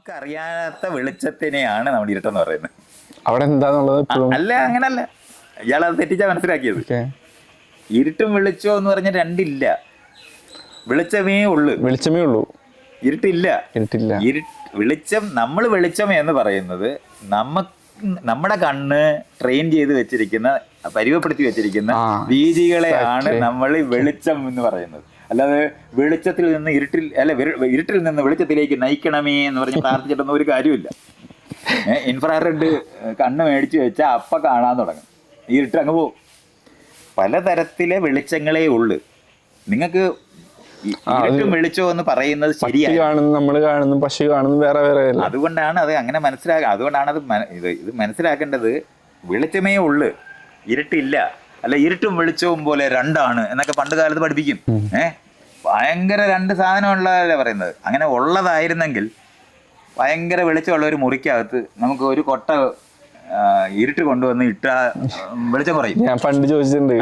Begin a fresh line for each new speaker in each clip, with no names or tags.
നമുക്കറിയാത്ത വെളിച്ചത്തിനെയാണ് നമ്മൾ ഇരുട്ടെന്ന് പറയുന്നത്.
അവിടെ എന്താന്നുള്ളത്
അല്ല അങ്ങനല്ല. ഇയാൾ അത് തെറ്റിച്ചാ മനസ്സിലാക്കിയത്. ഇരുട്ടും വെളിച്ചോ എന്ന് പറഞ്ഞ രണ്ടില്ല. വെളിച്ചമേ ഉള്ളു.
വെളിച്ചമേ ഉള്ളൂ.
ഇരുട്ടില്ല.
ഇരുട്ടില്ല.
ഇരു വെളിച്ചം നമ്മൾ വെളിച്ചം എന്ന് പറയുന്നത് നമ്മ നമ്മുടെ കണ്ണ് ട്രെയിൻ ചെയ്ത് വെച്ചിരിക്കുന്ന പരിമപ്പെടുത്തി വെച്ചിരിക്കുന്ന ബീജികളെയാണ് നമ്മൾ വെളിച്ചം എന്ന് പറയുന്നത്. അല്ലാതെ വെളിച്ചത്തിൽ നിന്ന് ഇരുട്ടിൽ അല്ല ഇരുട്ടിൽ നിന്ന് വെളിച്ചത്തിലേക്ക് നയിക്കണമേ എന്ന് പറഞ്ഞ് പ്രാർത്ഥിച്ചിട്ടൊന്നും ഒരു കാര്യമില്ല ഇൻഫ്രാറെഡ് കണ്ണ് മേടിച്ച് വെച്ചാൽ അപ്പ കാണാൻ തുടങ്ങും. ഇരുട്ട് അങ്ങ് പോകും പലതരത്തിലെ വെളിച്ചങ്ങളേ ഉള്ളു. നിങ്ങൾക്ക് വെളിച്ചവും എന്ന് പറയുന്നത് ശരിയാണ്
നമ്മൾ കാണുന്നു പക്ഷി കാണുന്നു വേറെ വേറെ
അതുകൊണ്ടാണ് അത് അങ്ങനെ മനസ്സിലാക്കുക അതുകൊണ്ടാണ് അത് ഇത് മനസ്സിലാക്കേണ്ടത് വെളിച്ചമേ ഉള്ളു. ഇരുട്ടില്ല. അല്ല ഇരുട്ടും വെളിച്ചവും പോലെ രണ്ടാണ് എന്നൊക്കെ പണ്ട് കാലത്ത് പഠിപ്പിക്കും. ഏ? ഭയങ്കര രണ്ട് സാധനം ഉള്ളതല്ലേ പറയുന്നത്. അങ്ങനെ ഉള്ളതായിരുന്നെങ്കിൽ ഭയങ്കര വെളിച്ചമുള്ള ഒരു മുറിക്കകത്ത് നമുക്ക് ഒരു കൊട്ട ഇരുട്ട് കൊണ്ടുവന്ന് ഇട്ട വെളിച്ചം കുറയും.
ഞാൻ പണ്ട് ചോദിച്ചിട്ടുണ്ട്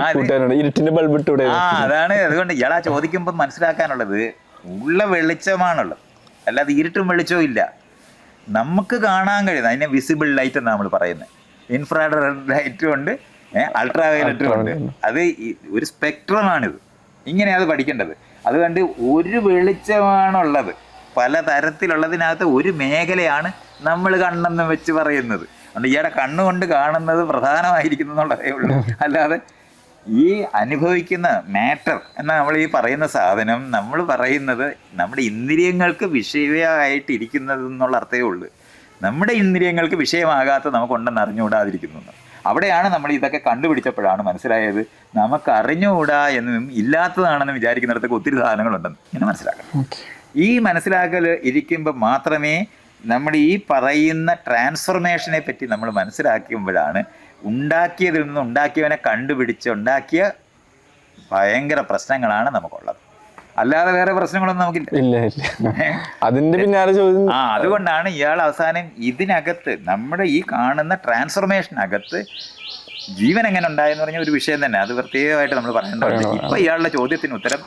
ഇരുട്ടിന്റെ ബൾബ് ഇട്ടൂടെ?
ആ അതാണ്. അതുകൊണ്ട് ഇയാളാ ചോദിക്കുമ്പോൾ മനസ്സിലാക്കാനുള്ളത് ഉള്ള വെളിച്ചമാണുള്ളത്. അല്ലാതെ ഇരുട്ടും വെളിച്ചവും ഇല്ല. നമുക്ക് കാണാൻ കഴിയുന്നത് അതിനെ വിസിബിൾ ലൈറ്റ് എന്നാണ് നമ്മൾ പറയുന്നത്. ഇൻഫ്രാഡ് ലൈറ്റും ഉണ്ട്. അൾട്രാ വയലറ്റും ഉണ്ട്. അത് ഒരു സ്പെക്ട്രമാണിത് ഇങ്ങനെ അത് പഠിക്കേണ്ടത്. അതുകൊണ്ട് ഒരു വെളിച്ചമാണുള്ളത്. പല തരത്തിലുള്ളതിനകത്ത് ഒരു മേഖലയാണ് നമ്മൾ കണ്ണെന്ന് വെച്ച് പറയുന്നത്. അതുകൊണ്ട് ഇയാളുടെ കണ്ണുകൊണ്ട് കാണുന്നത് പ്രധാനമായിരിക്കുന്നു എന്നുള്ളതേ ഉള്ളൂ. അല്ലാതെ ഈ അനുഭവിക്കുന്ന മാറ്റർ എന്ന നമ്മൾ ഈ പറയുന്ന സാധനം നമ്മൾ പറയുന്നത് നമ്മുടെ ഇന്ദ്രിയങ്ങൾക്ക് വിഷയമായിട്ട് ഇരിക്കുന്നത് എന്നുള്ള അർത്ഥമേ ഉള്ളൂ. നമ്മുടെ ഇന്ദ്രിയങ്ങൾക്ക് വിഷയമാകാത്ത നമുക്കുണ്ടെന്ന് അറിഞ്ഞുകൂടാതിരിക്കുന്നു. അവിടെയാണ് നമ്മൾ ഇതൊക്കെ കണ്ടുപിടിച്ചപ്പോഴാണ് മനസ്സിലായത്. നമുക്ക് അറിഞ്ഞുകൂടാ എന്നും ഇല്ലാത്തതാണെന്ന് വിചാരിക്കുന്നിടത്തൊക്കെ ഒത്തിരി സാധനങ്ങളുണ്ടെന്ന്. ഇങ്ങനെ മനസ്സിലാക്കണം ഈ മനസ്സിലാക്കൽ ഇരിക്കുമ്പോൾ മാത്രമേ നമ്മൾ ഈ പറയുന്ന ട്രാൻസ്ഫർമേഷനെ പറ്റി നമ്മൾ മനസ്സിലാക്കുമ്പോഴാണ് ഉണ്ടാക്കിയതിൽ നിന്ന് ഉണ്ടാക്കിയവനെ കണ്ടുപിടിച്ച് ഉണ്ടാക്കിയ ഭയങ്കര പ്രശ്നങ്ങളാണ് നമുക്കുള്ളത്. അല്ലാതെ വേറെ പ്രശ്നങ്ങളൊന്നും നമുക്കില്ല.
ഇല്ല ഇല്ല. അതിന്റെ പിന്നാലെ ചോദ്യം
ആ അതുകൊണ്ടാണ് ഇയാൾ അവസാനം ഇതിനകത്ത് നമ്മുടെ ഈ കാണുന്ന ട്രാൻസ്ഫർമേഷനകത്ത് ജീവൻ എങ്ങനെ ഉണ്ടായെന്ന് പറഞ്ഞ ഒരു വിഷയം തന്നെ. അത് പ്രത്യേകമായിട്ട് നമ്മൾ പറയേണ്ടതുണ്ട്. ഇപ്പൊ ഇയാളുടെ ചോദ്യത്തിന് ഉത്തരം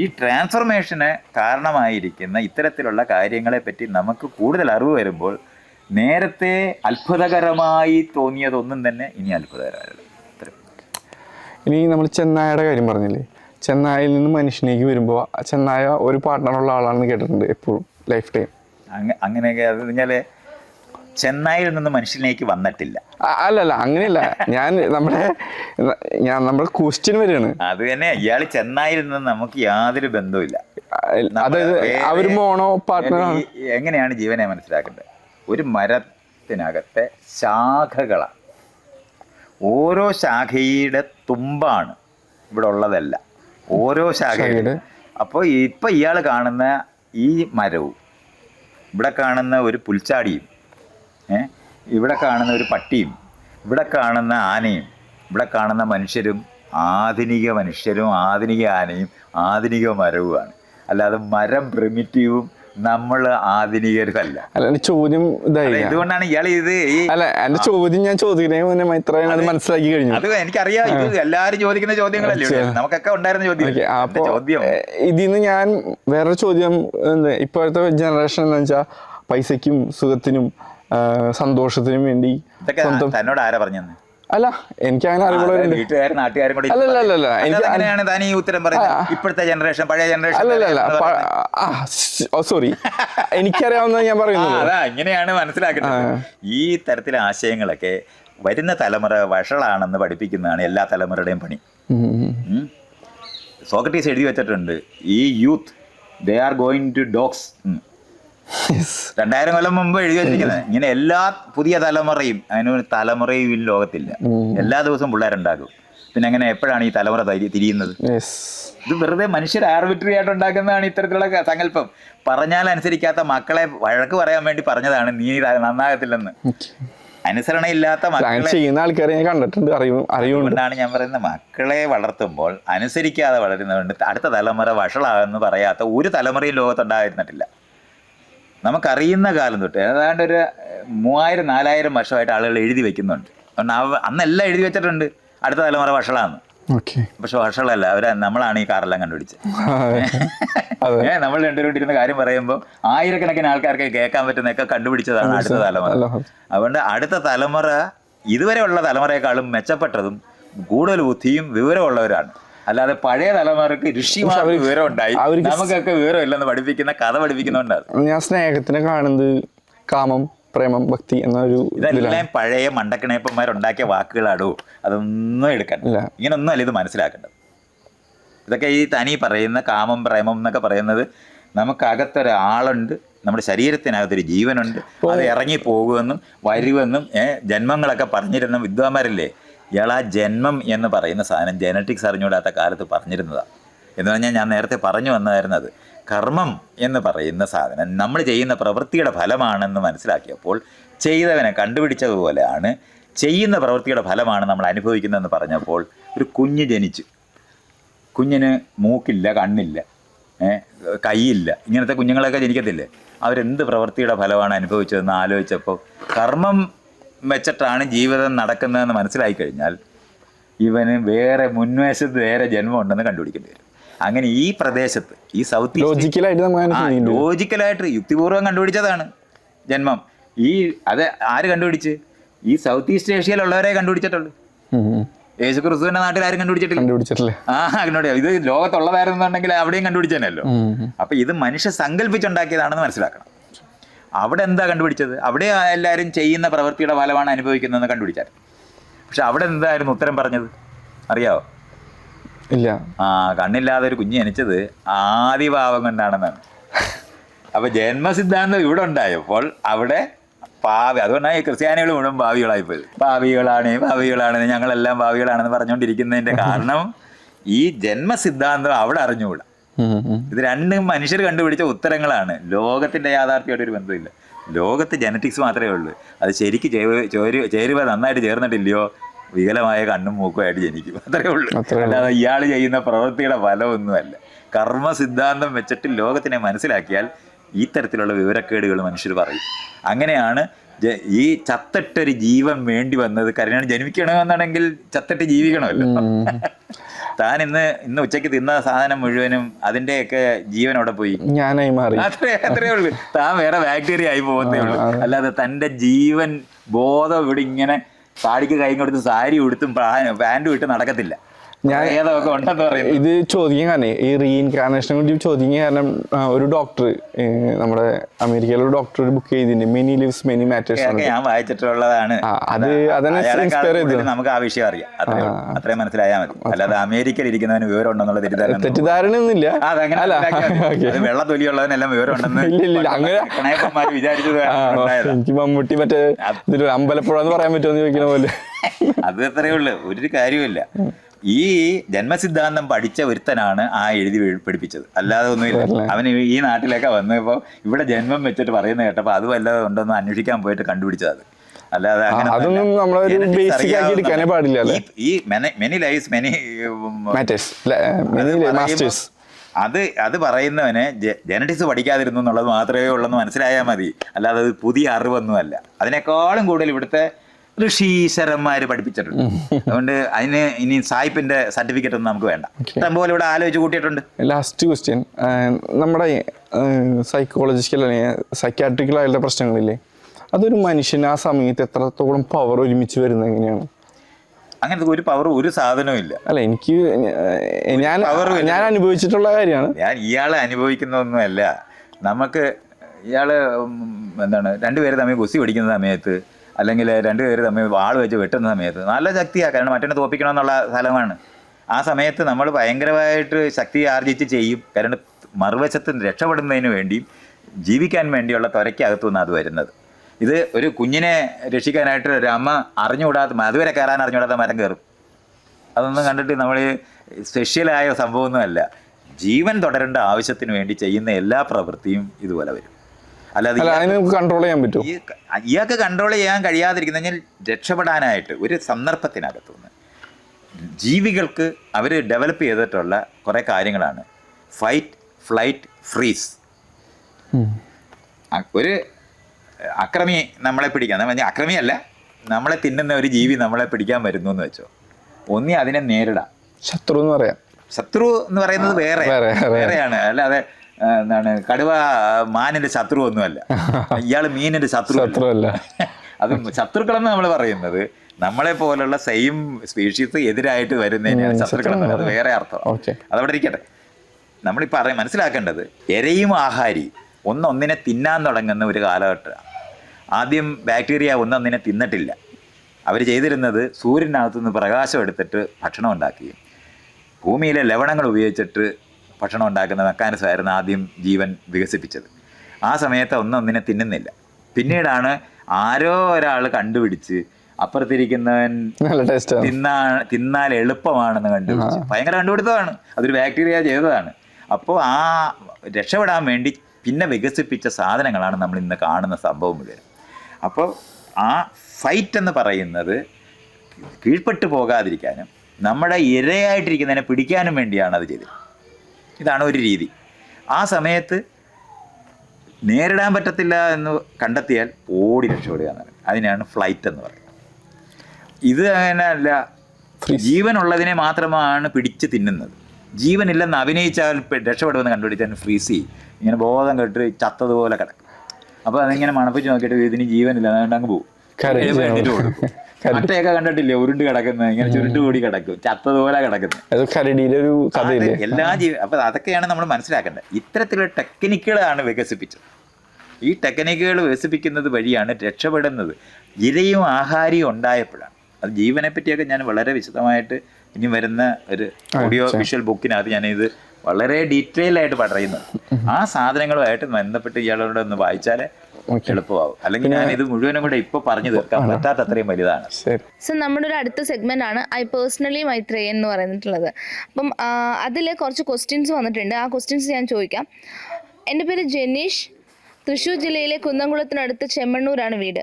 ഈ ട്രാൻസ്ഫർമേഷന് കാരണമായിരിക്കുന്ന ഇത്തരത്തിലുള്ള കാര്യങ്ങളെ പറ്റി നമുക്ക് കൂടുതൽ അറിവ് വരുമ്പോൾ നേരത്തെ അത്ഭുതകരമായി തോന്നിയതൊന്നും തന്നെ ഇനി അത്ഭുതകരമല്ല.
ഇനി നമ്മൾ ചെന്നായയുടെ കാര്യം പറഞ്ഞില്ലേ? ചെന്നായിൽ നിന്ന് മനുഷ്യനേക്ക് വരുമ്പോൾ ചെന്നായ ഒരു പാർട്ട്ണറുള്ള ആളാണെന്ന് കേട്ടിട്ടുണ്ട് എപ്പോഴും ലൈഫ് ടൈം
അങ്ങ അങ്ങനെയൊക്കെ അത് പറഞ്ഞാൽ ചെന്നൈയിൽ നിന്ന് മനുഷ്യനിലേക്ക് വന്നിട്ടില്ല.
അല്ലല്ല അങ്ങനെയല്ല. ഞാൻ നമ്മുടെ ഞാൻ നമ്മുടെ ക്വസ്റ്റ്യൻ വരികയാണ്
അത് തന്നെ ഇയാൾ ചെന്നൈയിൽ നിന്ന് നമുക്ക് യാതൊരു ബന്ധവുമില്ല.
അതായത് അവർ മോണോ
എങ്ങനെയാണ് ജീവനെ മനസ്സിലാക്കേണ്ടത്? ഒരു മരത്തിനകത്തെ ശാഖകളാണ് ഓരോ ശാഖയുടെ തുമ്പാണ് ഇവിടെ ഉള്ളതല്ല. ഓരോ ശാഖയുടെ. അപ്പോൾ ഇപ്പൊ ഇയാൾ കാണുന്ന ഈ മരവും ഇവിടെ കാണുന്ന ഒരു പുൽച്ചാടിയും ഏ ഇവിടെ കാണുന്ന ഒരു പട്ടിയും ഇവിടെ കാണുന്ന ആനയും ഇവിടെ കാണുന്ന മനുഷ്യരും ആധുനിക മനുഷ്യരും ആധുനിക ആനയും ആധുനിക മരവുമാണ് അല്ലാതെ മരം പ്രിമിറ്റീവും നമ്മൾ ആധുനികരല്ല.
അല്ല എന്റെ ചോദ്യം ഇതായി
ഇതുകൊണ്ടാണ് ഇയാൾ ഇത്
അല്ല എന്റെ ചോദ്യം ഞാൻ ചോദിക്കുന്നതിന് മുന്നേ മൈത്രയാണ് അത് മനസ്സിലാക്കി കഴിഞ്ഞു.
അത് എനിക്കറിയാം ഇത് എല്ലാരും ചോദിക്കുന്ന ചോദ്യങ്ങളല്ലേ? നമുക്കൊക്കെ ഉണ്ടായിരുന്ന ചോദ്യം. ചോദ്യം?
ഇതിൽ നിന്ന് ഞാൻ വേറെ ചോദ്യം ഇപ്പോഴത്തെ ജനറേഷൻ എന്ന് വെച്ചാൽ പൈസയ്ക്കും സുഖത്തിനും സന്തോഷത്തിനും വേണ്ടി
തന്നോട് ആരാ പറഞ്ഞെന്ന്?
അല്ല എനിക്ക് അങ്ങനെ അറിവുള്ളവരുണ്ട്
വീട്ടുകാരും നാട്ടുകാരും കൂടി
അല്ല, അല്ല, അല്ല, അല്ല. എനിക്ക്
എങ്ങനെയാണ് താൻ ഈ ഉത്തരം പറയുന്നത്? ഇപ്പോഴത്തെ ജനറേഷൻ പഴയ ജനറേഷൻ
അല്ല സോറി എനിക്കറിയാവുന്ന ഞാൻ പറയുന്നത്
അതാ ഇങ്ങനെയാണ് മനസ്സിലാക്കുന്നത്. ഈ തരത്തിലെ ആശയങ്ങളൊക്കെ വരുന്ന തലമുറ വഷളാണെന്ന് പഠിപ്പിക്കുന്നതാണ് എല്ലാ തലമുറയുടെയും പണി. സോക്രട്ടീസ് എഴുതി വെച്ചിട്ടുണ്ട് ഈ youth they are going to
Yes.
രണ്ടായിരം കൊല്ലം മുമ്പ് എഴുതി വെച്ചിരിക്കുന്നത്. ഇങ്ങനെ എല്ലാ പുതിയ തലമുറയും അതിനൊരു തലമുറയും ഈ ലോകത്തില്ല. എല്ലാ ദിവസവും പിള്ളേരുണ്ടാക്കും പിന്നെ അങ്ങനെ എപ്പോഴാണ് ഈ തലമുറ തിരി- തിരിയുന്നത്? ഇത് വെറുതെ മനുഷ്യർ ആർബിട്രറി ആയിട്ട് ഉണ്ടാക്കുന്നതാണ് ഇത്തരത്തിലുള്ള സങ്കല്പം. പറഞ്ഞാൽ അനുസരിക്കാത്ത മക്കളെ വഴക്ക് പറയാൻ വേണ്ടി പറഞ്ഞതാണ് നീ ഇത് നന്നാകത്തില്ലെന്ന്. അനുസരണ
ചെയ്യുന്ന ആൾക്കാരെ ഞാൻ കണ്ടിട്ടുണ്ട് അറിയും
ഞാൻ പറയുന്നത് മക്കളെ വളർത്തുമ്പോൾ അനുസരിക്കാതെ വളരുന്നതുകൊണ്ട് അടുത്ത തലമുറ വഷളാകുമെന്ന് പറയാത്ത ഒരു തലമുറയും ലോകത്തുണ്ടായിരുന്നിട്ടില്ല. നമുക്കറിയുന്ന കാലം തൊട്ട് ഏതാണ്ട് ഒരു മൂവായിരം നാലായിരം വർഷമായിട്ട് ആളുകൾ എഴുതി വെക്കുന്നുണ്ട്. അതുകൊണ്ട് അന്നെല്ലാം എഴുതി വെച്ചിട്ടുണ്ട്. അടുത്ത തലമുറ വഷളാന്ന്. പക്ഷെ വഷളല്ല അവർ നമ്മളാണ് ഈ കാറെല്ലാം കണ്ടുപിടിച്ചത്
അതെ.
ഏ നമ്മൾ രണ്ടുപേരും ഇരുന്ന കാര്യം പറയുമ്പോൾ ആയിരക്കണക്കിന് ആൾക്കാർക്ക് കേൾക്കാൻ പറ്റുന്നൊക്കെ കണ്ടുപിടിച്ചതാണ് അടുത്ത തലമുറ. അതുകൊണ്ട് അടുത്ത തലമുറ ഇതുവരെ ഉള്ള തലമുറയെക്കാളും മെച്ചപ്പെട്ടതും കൂടുതൽ ബുദ്ധിയും വിവരമുള്ളവരാണ്. അല്ലാതെ പഴയ തലമുറയ്ക്ക് ഋഷിമാർ വിവരം ഉണ്ടായി. നമുക്കൊക്കെ വിവരം ഇല്ലെന്ന് പഠിപ്പിക്കുന്ന കഥ പഠിപ്പിക്കുന്നതുകൊണ്ടാണ്
ഞാൻ സ്നേഹത്തിനെ കാണുന്നത് കാമം പ്രേമം ഭക്തി എന്നൊരു
ഇതെല്ലാം പഴയ മണ്ടക്കിണയപ്പന്മാരുണ്ടാക്കിയ വാക്കുകളാടോ. അതൊന്നും എടുക്കണ്ട.
ഇങ്ങനെ
ഇങ്ങനൊന്നും അല്ല ഇത് മനസ്സിലാക്കേണ്ടത്. ഇതൊക്കെ ഈ തനി പറയുന്ന കാമം പ്രേമം എന്നൊക്കെ പറയുന്നത് നമുക്കകത്തൊരാളുണ്ട് നമ്മുടെ ശരീരത്തിനകത്തൊരു ജീവനുണ്ട്. അത് ഇറങ്ങി പോകുമെന്നും വരുമെന്നും ജന്മങ്ങളൊക്കെ പറഞ്ഞിരുന്ന വിദ്വാന്മാരില്ലേ? ഇയാൾ ആ ജന്മം എന്ന് പറയുന്ന സാധനം ജനറ്റിക്സ് അറിഞ്ഞുകൂടാത്ത കാലത്ത് പറഞ്ഞിരുന്നതാണ് എന്ന് പറഞ്ഞാൽ ഞാൻ നേരത്തെ പറഞ്ഞു വന്നതായിരുന്നത് കർമ്മം എന്ന് പറയുന്ന സാധനം നമ്മൾ ചെയ്യുന്ന പ്രവൃത്തിയുടെ ഫലമാണെന്ന് മനസ്സിലാക്കിയപ്പോൾ ചെയ്തവനെ കണ്ടുപിടിച്ചതുപോലെയാണ് ചെയ്യുന്ന പ്രവൃത്തിയുടെ ഫലമാണ് നമ്മൾ അനുഭവിക്കുന്നതെന്ന് പറഞ്ഞപ്പോൾ ഒരു കുഞ്ഞ് ജനിച്ചു. കുഞ്ഞിന് മൂക്കില്ല കണ്ണില്ല കൈയില്ല ഇങ്ങനത്തെ കുഞ്ഞുങ്ങളൊക്കെ ജനിക്കത്തില്ലേ? അവരെന്ത് പ്രവൃത്തിയുടെ ഫലമാണ് അനുഭവിച്ചതെന്ന് ആലോചിച്ചപ്പോൾ കർമ്മം വെച്ചിട്ടാണ് ജീവിതം നടക്കുന്നതെന്ന് മനസ്സിലായി കഴിഞ്ഞാൽ ഇവന് വേറെ മുൻവേശത്ത് വേറെ ജന്മം ഉണ്ടെന്ന് കണ്ടുപിടിക്കേണ്ടി വരും. അങ്ങനെ ഈ പ്രദേശത്ത് ഈ സൗത്ത്
ലോജിക്കലായിട്ട്
ലോജിക്കലായിട്ട് യുക്തിപൂർവം കണ്ടുപിടിച്ചതാണ് ജന്മം. ഈ അത് ആര് കണ്ടുപിടിച്ച്? ഈ സൗത്ത് ഈസ്റ്റ് ഏഷ്യയിലുള്ളവരെ കണ്ടുപിടിച്ചിട്ടുള്ളൂ. യേശു ക്രിസ്തുവിന്റെ നാട്ടിൽ ആരും കണ്ടുപിടിച്ചിട്ടില്ല.
കണ്ടുപിടിച്ചിട്ടില്ല.
ആ കണ്ടുപിടിച്ച ഇത് ലോകത്തുള്ളതായിരുന്നുണ്ടെങ്കിൽ അവിടെയും കണ്ടുപിടിച്ചതന്നെയല്ലോ. അപ്പൊ ഇത് മനുഷ്യ സങ്കല്പിച്ചുണ്ടാക്കിയതാണെന്ന് മനസ്സിലാക്കണം. അവിടെ എന്താ കണ്ടുപിടിച്ചത്? അവിടെ എല്ലാവരും ചെയ്യുന്ന പ്രവൃത്തിയുടെ ഫലമാണ് അനുഭവിക്കുന്നതെന്ന് കണ്ടുപിടിച്ചാൽ. പക്ഷെ അവിടെ എന്തായിരുന്നു ഉത്തരം പറഞ്ഞത്? അറിയാവോ?
ഇല്ല.
ആ കണ്ണില്ലാതെ ഒരു കുഞ്ഞ് ജനിച്ചത് ആദിഭാവം കൊണ്ടാണെന്നാണ്. അപ്പൊ ജന്മസിദ്ധാന്തം ഇവിടെ ഉണ്ടായപ്പോൾ അവിടെ പാവി അതുകൊണ്ടാണ് ഈ ക്രിസ്ത്യാനികൾ മുഴുവൻ ഭാവികളായി പോയത് ഭാവികളാണ് ഭാവികളാണ് ഞങ്ങളെല്ലാം ഭാവികളാണെന്ന് പറഞ്ഞുകൊണ്ടിരിക്കുന്നതിന്റെ കാരണം ഈ ജന്മസിദ്ധാന്തം അവിടെ അറിഞ്ഞുകൂടാ. ഇത് രണ്ടും മനുഷ്യർ കണ്ടുപിടിച്ച ഉത്തരങ്ങളാണ്. ലോകത്തിന്റെ യാഥാർത്ഥ്യമായിട്ട് ഒരു ബന്ധമില്ല. ലോകത്ത് ജനറ്റിക്സ് മാത്രമേ ഉള്ളൂ. അത് ശരിക്ക് ചേരുവ ചേരു- നന്നായിട്ട് ചേർന്നിട്ടില്ലയോ? വികലമായ കണ്ണും മൂക്കുമായിട്ട് ജനിക്കും. അത്രേ ഉള്ളൂ. അല്ലാതെ ഇയാൾ ചെയ്യുന്ന പ്രവൃത്തിയുടെ ഫലമൊന്നുമല്ല. കർമ്മ സിദ്ധാന്തം വെച്ചിട്ട് ലോകത്തിനെ മനസ്സിലാക്കിയാൽ ഈ തരത്തിലുള്ള വിവരക്കേടുകൾ മനുഷ്യർ പറയും. അങ്ങനെയാണ് ഈ ചത്തിട്ടൊരു ജീവൻ വേണ്ടി വന്നത്. കരുണ ജനിക്കണമെന്നാണെങ്കിൽ ചത്തിട്ട് ജീവിക്കണമല്ലോ. താൻ ഇന്ന് ഇന്ന് ഉച്ചയ്ക്ക് തിന്ന സാധനം മുഴുവനും അതിന്റെയൊക്കെ ജീവൻ അവിടെ പോയി.
ഞാനായി മാറി.
അത്രേ അത്രേ ഉള്ളൂ. താൻ വേറെ ബാക്ടീരിയ ആയി പോകുന്നേ ഉള്ളൂ. അല്ലാതെ തന്റെ ജീവൻ ബോധം ഇവിടെ ഇങ്ങനെ സാടിക്ക് കൈ കൊടുത്ത് സാരി ഉടുത്തും പാന്റും ഇട്ട് നടക്കത്തില്ല.
ഞാൻ- ഇത് ചോദിക്കാൻ കാരണം ഈ റീഇൻകാർണേഷനെ കുറിച്ച് ചോദിക്കാൻ കാരണം ഒരു ഡോക്ടർ നമ്മുടെ അമേരിക്കയിലെ ഒരു ഡോക്ടർ ഒരു ബുക്ക് ചെയ്തിട്ടുണ്ട്. മെനി ലിവ്സ് മെനി മാറ്റേഴ്സ്
ഞാൻ വായിച്ചിട്ടുള്ളതാണ്.
അത് അതന്നെ ഇൻസ്പയർ ചെയ്തു.
നമുക്ക് ആ വിഷയം അറിയാം. അത്രേ മനസ്സിലായാൽ മതി. അല്ലാതെ അമേരിക്കയിൽ ഇരിക്കുന്നവന് വിവരം ഉണ്ടെന്നുള്ള തെറ്റിദ്ധാരണ
തെറ്റിദ്ധാരണ ഒന്നുമില്ല
വെള്ള തൊലിയുള്ളവനെല്ലാം വിവരം ഉണ്ടെന്ന്
അങ്ങനെ-
വിചാരിച്ചത്.
എനിക്ക് മമ്മൂട്ടി മറ്റേ അമ്പലപ്പുഴ എന്ന് പറയാൻ പറ്റുമോ ചോദിക്കുന്ന പോലെ.
അത് അത്രയേ ഉള്ളൂ. ഒരു കാര്യമില്ല ഈ ജന്മസിദ്ധാന്തം പഠിച്ച ഒരുത്തനാണ് ആ എഴുതി പഠിപ്പിച്ചത്. അല്ലാതെ ഒന്നുമില്ല. അവൻ ഈ- നാട്ടിലൊക്കെ വന്നപ്പോൾ ഇവിടെ ജന്മം വെച്ചിട്ട് പറയുന്നത് കേട്ടപ്പോൾ അത് വല്ലതും ഉണ്ടോന്ന് അന്വേഷിക്കാൻ പോയിട്ട് കണ്ടുപിടിച്ചത് അല്ലാതെ അങ്ങനെ ഈ മെനി ലൈഫ് മെനി അത് അത് പറയുന്നവന് ജനറ്റിക്സ് പഠിക്കാതിരുന്നു എന്നുള്ളത് മാത്രമേ ഉള്ളെന്ന് മനസ്സിലായാൽ മതി. അല്ലാതെ അത് പുതിയ അറിവൊന്നുമല്ല. അതിനേക്കാളും കൂടുതൽ ഇവിടുത്തെ ഋഷീശ്വരന്മാർ പഠിപ്പിച്ചിട്ടുണ്ട്. അതുകൊണ്ട് അതിന് ഇനി സായിപ്പിന്റെ സർട്ടിഫിക്കറ്റ് ഒന്നും നമുക്ക് വേണ്ട. ഇഷ്ടംപോലെ ഇവിടെ ആലോചിച്ച് കൂട്ടിയിട്ടുണ്ട്.
ലാസ്റ്റ് ക്വസ്റ്റ്യൻ നമ്മുടെ സൈക്കോളജിക്കൽ അല്ലെങ്കിൽ സൈക്കാട്രിക്കലായുള്ള പ്രശ്നങ്ങളില്ലേ? അതൊരു മനുഷ്യൻ ആ സമയത്ത് എത്രത്തോളം പവർ ഒരുമിച്ച് വരുന്നത് എങ്ങനെയാണ്?
അങ്ങനത്തെ ഒരു പവർ ഒരു സാധനവും ഇല്ല.
അല്ല എനിക്ക് ഞാൻ. ഞാൻ അനുഭവിച്ചിട്ടുള്ള കാര്യമാണ്.
ഞാൻ ഇയാളെ അനുഭവിക്കുന്നൊന്നുമല്ല നമുക്ക് ഇയാൾ എന്താണ് രണ്ടുപേരെ തമ്മിൽ കുസി പിടിക്കുന്ന സമയത്ത് അല്ലെങ്കിൽ രണ്ടുപേര് തമ്മിൽ വാൾ വെച്ച് വെട്ടുന്ന സമയത്ത് നല്ല ശക്തിയാണ് കാരണം മറ്റൊന്ന് തോപ്പിക്കണമെന്നുള്ള സ്ഥലമാണ്. ആ സമയത്ത് നമ്മൾ ഭയങ്കരമായിട്ട് ശക്തി ആർജിച്ച് ചെയ്യും. കാരണം മറുവശത്ത് രക്ഷപ്പെടുന്നതിന് വേണ്ടിയും ജീവിക്കാൻ വേണ്ടിയുള്ള ത്വരയ്ക്കകത്തു നിന്ന് അത് വരുന്നത്. ഇത് ഒരു കുഞ്ഞിനെ രക്ഷിക്കാനായിട്ട് ഒരു അമ്മ അറിഞ്ഞുകൂടാത്ത അതുവരെ കയറാൻ അറിഞ്ഞുകൂടാത്ത മരം കയറും. അതൊന്നും കണ്ടിട്ട് നമ്മൾ സ്പെഷ്യലായ സംഭവമൊന്നുമല്ല. ജീവൻ തുടരേണ്ട ആവശ്യത്തിന് വേണ്ടി ചെയ്യുന്ന എല്ലാ പ്രവൃത്തിയും ഇതുപോലെ വരും. അല്ലാതെ
അല്ല അതിന് കൺട്രോൾ ചെയ്യാൻ
പറ്റും ഇയാൾക്ക് കൺട്രോൾ ചെയ്യാൻ കഴിയാതിരിക്കുന്ന കഴിഞ്ഞാൽ രക്ഷപ്പെടാനായിട്ട് ഒരു സന്ദർഭത്തിനകത്തു നിന്ന്. ജീവികൾക്ക് അവർ ഡെവലപ്പ് ചെയ്തിട്ടുള്ള കുറേ കാര്യങ്ങളാണ്. Fight flight freeze. ഒരു അക്രമി നമ്മളെ പിടിക്കാൻ അക്രമിയല്ല. നമ്മളെ തിന്നുന്ന ഒരു ജീവി നമ്മളെ പിടിക്കാൻ വരുന്നു എന്ന് വെച്ചോ. ഒന്നി അതിനെ നേരിടാം.
ശത്രു എന്ന് പറയാം.
ശത്രു എന്ന് പറയുന്നത് വേറെ.
വേറെ, വേറെ.
വേറെയാണ്. അല്ലാതെ എന്താണ് കടുവ മാനിന്റെ ശത്രു ഒന്നുമല്ല ഇയാൾ മീനിന്റെ ശത്രു അല്ല. അത് ശത്രുക്കളെന്ന് നമ്മൾ പറയുന്നത്. നമ്മളെ പോലുള്ള സെയിം സ്പീഷീസ് എതിരായിട്ട് വരുന്നതിനാണ് ശത്രുക്കളെന്ന് അത് വേറെ അർത്ഥം. അതവിടെ ഇരിക്കട്ടെ. നമ്മളിപ്പോൾ അറിയാൻ മനസ്സിലാക്കേണ്ടത് എരയും ആഹാരി ഒന്നൊന്നിനെ തിന്നാൻ തുടങ്ങുന്ന ഒരു കാലഘട്ടമാണ് ആദ്യം ബാക്ടീരിയ ഒന്നൊന്നിനെ തിന്നിട്ടില്ല. അവർ ചെയ്തിരുന്നത് സൂര്യനകത്തുനിന്ന് പ്രകാശം എടുത്തിട്ട് ഭക്ഷണം ഉണ്ടാക്കുകയും ഭൂമിയിലെ ലവണങ്ങൾ ഉപയോഗിച്ചിട്ട് ഭക്ഷണം ഉണ്ടാക്കുന്ന മെക്കാനിസം ആയിരുന്നു ആദ്യം ജീവൻ വികസിപ്പിച്ചത്. ആ സമയത്ത് ഒന്നൊന്നിനെ തിന്നുന്നില്ല. പിന്നീടാണ് ആരോ ഒരാൾ കണ്ടുപിടിച്ച് അപ്പുറത്തിരിക്കുന്നവൻ തിന്നാ തിന്നാൽ എളുപ്പമാണെന്ന് കണ്ടുപിടിച്ച് ഭയങ്കര കണ്ടുപിടുത്തമാണ്. അതൊരു ബാക്ടീരിയ ചെയ്തതാണ്. അപ്പോൾ ആ രക്ഷപ്പെടാൻ വേണ്ടി പിന്നെ വികസിപ്പിച്ച സാധനങ്ങളാണ് നമ്മൾ ഇന്ന് കാണുന്ന സംഭവം മുഴുവൻ. അപ്പോൾ ആ ഫൈറ്റ് എന്ന് പറയുന്നത് കീഴ്പ്പെട്ടു പോകാതിരിക്കാനും നമ്മുടെ ഇരയായിട്ടിരിക്കുന്നതിനെ പിടിക്കാനും വേണ്ടിയാണ് അത് ചെയ്തത്. ഇതാണ് ഒരു രീതി. ആ സമയത്ത് നേരിടാൻ പറ്റത്തില്ല എന്ന് കണ്ടെത്തിയാൽ ഓടി രക്ഷപ്പെടുക എന്നാണ് അതിനാണ് ഫ്ലൈറ്റ് എന്ന് പറയുന്നത്. ഇത് അങ്ങനെ അല്ല. ജീവനുള്ളതിനെ മാത്രമാണ് പിടിച്ച് തിന്നുന്നത്. ജീവനില്ലെന്ന് അഭിനയിച്ചാൽ രക്ഷപ്പെടുമെന്ന് കണ്ടുപിടിച്ചാൽ ഫ്രീസ് ചെയ്യും. ഇങ്ങനെ ബോധം കെട്ട് ചത്തതുപോലെ കിടക്കും. അപ്പോൾ അതിങ്ങനെ മണപ്പിച്ച് നോക്കിയിട്ട് ഇതിന് ജീവനില്ല അതുകൊണ്ട് അങ്ങ് പോകും കൊടുക്കും മറ്റേയൊക്കെ കണ്ടിട്ടില്ലേ? ഉരുണ്ട് കിടക്കുന്നത് ഇങ്ങനെ ചുരുണ്ട് കൂടി കിടക്കും. ചത്തതുപോലെ കിടക്കുന്നത്
ഒരു കഥയില്ലേ?
എല്ലാ ജീവി അപ്പൊ അതൊക്കെയാണ് നമ്മൾ മനസ്സിലാക്കേണ്ടത്. ഇത്തരത്തിലുള്ള ടെക്നിക്കുകളാണ് വികസിപ്പിച്ചത്. ഈ ടെക്നിക്കുകൾ വികസിപ്പിക്കുന്നത് വഴിയാണ് രക്ഷപ്പെടുന്നത്. ഇരയും ആഹാരിയും ഉണ്ടായപ്പോഴാണ്. അത് ജീവനെ പറ്റിയൊക്കെ ഞാൻ വളരെ വിശദമായിട്ട് ഇനി വരുന്ന ഒരു ഓഡിയോ വിഷ്വൽ ബുക്കിനകത്ത് ഞാനിത് വളരെ ഡീറ്റെയിൽ ആയിട്ട് പറയുന്നത് ആ സാധനങ്ങളുമായിട്ട് ബന്ധപ്പെട്ട് ഇയാളോട് ഒന്ന് വായിച്ചാലേ എളുപ്പമാവും. അല്ലെങ്കിൽ ഞാൻ ഇത് മുഴുവനും കൂടെ ഇപ്പൊ പറഞ്ഞു തീർക്കാൻ പറ്റാത്ത അത്രയും വലുതാണ്.
ശരി.
സോ നമ്മുടെ ഒരു അടുത്ത സെഗ്മെന്റ് ആണ് ഐ പേഴ്സണലി മൈത്രേ എന്ന് പറഞ്ഞിട്ടുള്ളത്. അപ്പം അതിൽ കുറച്ച് ക്വസ്റ്റ്യൻസ് വന്നിട്ടുണ്ട്. ആ ക്വസ്റ്റ്യൻസ് ഞാൻ ചോദിക്കാം. എന്റെ പേര് ജെനീഷ്. തൃശ്ശൂർ ജില്ലയിലെ കുന്നംകുളത്തിനടുത്ത് ചെമ്മണ്ണൂരാണ് വീട്.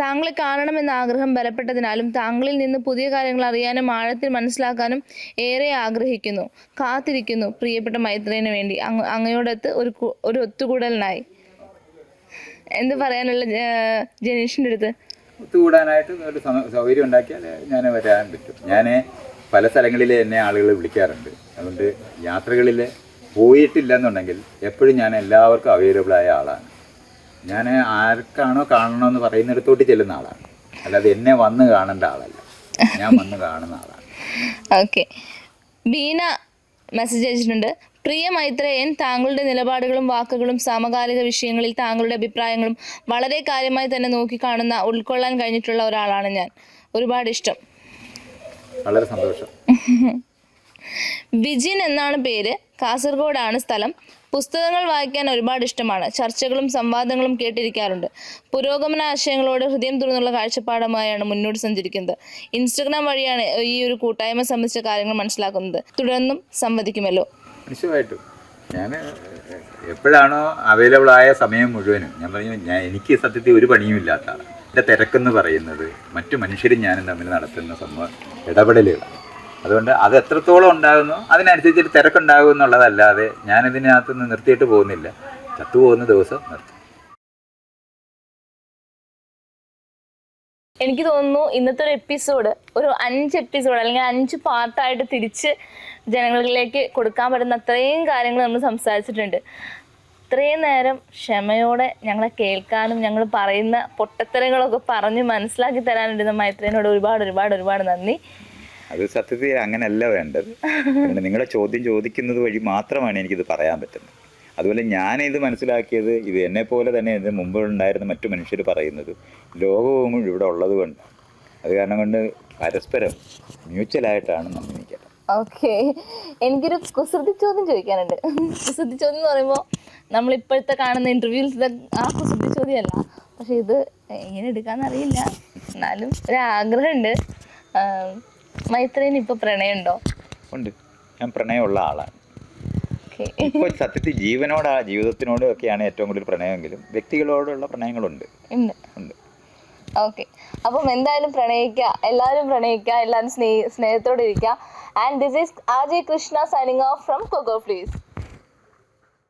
താങ്കളെ കാണണമെന്ന ആഗ്രഹം ബലപ്പെട്ടതിനാലും താങ്കളിൽ നിന്ന് പുതിയ കാര്യങ്ങൾ അറിയാനും ആഴത്തിൽ മനസ്സിലാക്കാനും ഏറെ ആഗ്രഹിക്കുന്നു. കാത്തിരിക്കുന്നു പ്രിയപ്പെട്ട മൈത്രേന് വേണ്ടി. അങ്ങ് അങ്ങയോടത്ത് ഒരു ഒരു ഒത്തുകൂടലിനായി. എന്ത് പറയാനുള്ള ജനീഷിന്റെ അടുത്ത്?
ഒത്തുകൂടാനായിട്ട് ഒരു സൗകര്യം ഉണ്ടാക്കിയാൽ ഞാൻ വരാൻ പറ്റും. ഞാൻ പല സ്ഥലങ്ങളിൽ എന്നെ ആളുകൾ വിളിക്കാറുണ്ട്. അതുകൊണ്ട് യാത്രകളിൽ പോയിട്ടില്ല എന്നുണ്ടെങ്കിൽ എപ്പോഴും ഞാൻ എല്ലാവർക്കും അവൈലബിൾ ആയ ആളാണ്. ഞാൻ ആർക്കാണോ കാണണമെന്ന് പറയുന്നിടത്തോട്ട് ചെല്ലുന്ന ആളാണ്. അല്ലാതെ എന്നെ വന്ന് കാണേണ്ട ആളല്ല. ഞാൻ വന്ന് കാണുന്ന ആളാണ്.
ഓക്കെ ബീന മെസ്സേജ് അയച്ചിട്ടുണ്ട്. പ്രിയ മൈത്രേയൻ താങ്കളുടെ നിലപാടുകളും വാക്കുകളും സമകാലിക വിഷയങ്ങളിൽ താങ്കളുടെ അഭിപ്രായങ്ങളും വളരെ കാര്യമായി തന്നെ നോക്കിക്കാണുന്ന ഉൾക്കൊള്ളാൻ കഴിഞ്ഞിട്ടുള്ള ഒരാളാണ് ഞാൻ. ഒരുപാട് ഇഷ്ടം.
വളരെ സന്തോഷം.
വിജിൻ എന്നാണ് പേര്. കാസർഗോഡാണ് സ്ഥലം. പുസ്തകങ്ങൾ വായിക്കാൻ ഒരുപാട് ഇഷ്ടമാണ്. ചർച്ചകളും സംവാദങ്ങളും കേട്ടിരിക്കാറുണ്ട്. പുരോഗമന ആശയങ്ങളോട് ഹൃദയം തുറന്നുള്ള കാഴ്ചപ്പാടുമായാണ് മുന്നോട്ട് സഞ്ചരിക്കുന്നത്. ഇൻസ്റ്റഗ്രാം വഴിയാണ് ഈ ഒരു കൂട്ടായ്മ സംബന്ധിച്ച കാര്യങ്ങൾ മനസ്സിലാക്കുന്നത്. തുടർന്നും സംവദിക്കുമല്ലോ.
നിശ്ചയമായിട്ടും. ഞാൻ എപ്പോഴാണോ അവൈലബിൾ ആയ സമയം മുഴുവനും ഞാൻ പറഞ്ഞു ഞാൻ എനിക്ക് സത്യത്തിൽ ഒരു പണിയും ഇല്ലാത്ത എന്റെ തിരക്കെന്ന് പറയുന്നത് മറ്റു മനുഷ്യരും ഞാനും തമ്മിൽ നടത്തുന്ന സംഭവം ഇടപെടലുകളാണ് അതുകൊണ്ട് അത് എത്രത്തോളം ഉണ്ടാകുന്നു അതിനനുസരിച്ചിട്ട് തിരക്കുണ്ടാകും എന്നുള്ളതല്ലാതെ ഞാൻ നിന്ന് നിർത്തിയിട്ട് പോകുന്നില്ല. ചത്തുപോകുന്ന ദിവസം നിർത്തും.
എനിക്ക് തോന്നുന്നു ഇന്നത്തെ ഒരു എപ്പിസോഡ് ഒരു അഞ്ച് എപ്പിസോഡ് അല്ലെങ്കിൽ അഞ്ച് പാർട്ടായിട്ട് തിരിച്ച് ജനങ്ങളിലേക്ക് കൊടുക്കാൻ പറ്റുന്ന അത്രയും കാര്യങ്ങൾ നമ്മൾ സംസാരിച്ചിട്ടുണ്ട്. ഇത്രയും നേരം ക്ഷമയോടെ ഞങ്ങളെ കേൾക്കാനും ഞങ്ങൾ പറയുന്ന പൊട്ടത്തരങ്ങളൊക്കെ പറഞ്ഞ് മനസ്സിലാക്കി തരാനുണ്ട് മൈത്രേനോട് ഒരുപാട് ഒരുപാട് ഒരുപാട് നന്ദി.
അത് സത്യത്തിൽ അങ്ങനെയല്ല വേണ്ടത്. നിങ്ങളെ ചോദ്യം ചോദിക്കുന്നത് വഴി മാത്രമാണ് എനിക്കിത് പറയാൻ പറ്റുന്നത്. അതുപോലെ ഞാൻ ഇത് മനസ്സിലാക്കിയത് ഇത് എന്നെ പോലെ തന്നെ ഇതിന് മുമ്പ് ഉണ്ടായിരുന്ന മറ്റു മനുഷ്യർ പറയുന്നത് ലോകവും ഇവിടെ ഉള്ളത് കൊണ്ട് അത് കാരണം കൊണ്ട് പരസ്പരം മ്യൂച്വലായിട്ടാണ് നമ്മൾ നിൽക്കുന്നത്
ഓക്കെ. എനിക്കൊരു കുസൃതി ചോദ്യം ചോദിക്കാനുണ്ട്. കുസൃതി ചോദ്യം എന്ന് പറയുമ്പോൾ നമ്മൾ ഇപ്പോഴത്തെ കാണുന്ന ഇന്റർവ്യൂ ആ കുസൃതി ചോദ്യമല്ല പക്ഷെ ഇത് എങ്ങനെ എടുക്കാന്ന് അറിയില്ല. എന്നാലും ഒരു ആഗ്രഹമുണ്ട്. മൈത്രേന് ഇപ്പൊ പ്രണയമുണ്ടോ?
ഉണ്ട്. ഞാൻ പ്രണയമുള്ള ആളാണ്. ഇപ്പോൾ സത്യത്തിൽ ജീവനോട് ആ ജീവിതത്തിനോടും ഒക്കെയാണ് ഏറ്റവും കൂടുതൽ പ്രണയമെങ്കിലും വ്യക്തികളോടുള്ള പ്രണയങ്ങളുണ്ട്.
ഉണ്ട്.
ഉണ്ട്.
ഓക്കെ അപ്പം എന്തായാലും പ്രണയിക്കുക എല്ലാവരും പ്രണയിക്കുക എല്ലാവരും സ്നേഹ സ്നേഹത്തോടെ ഇരിക്കുക. And this is R J Krishna signing off from cocoa please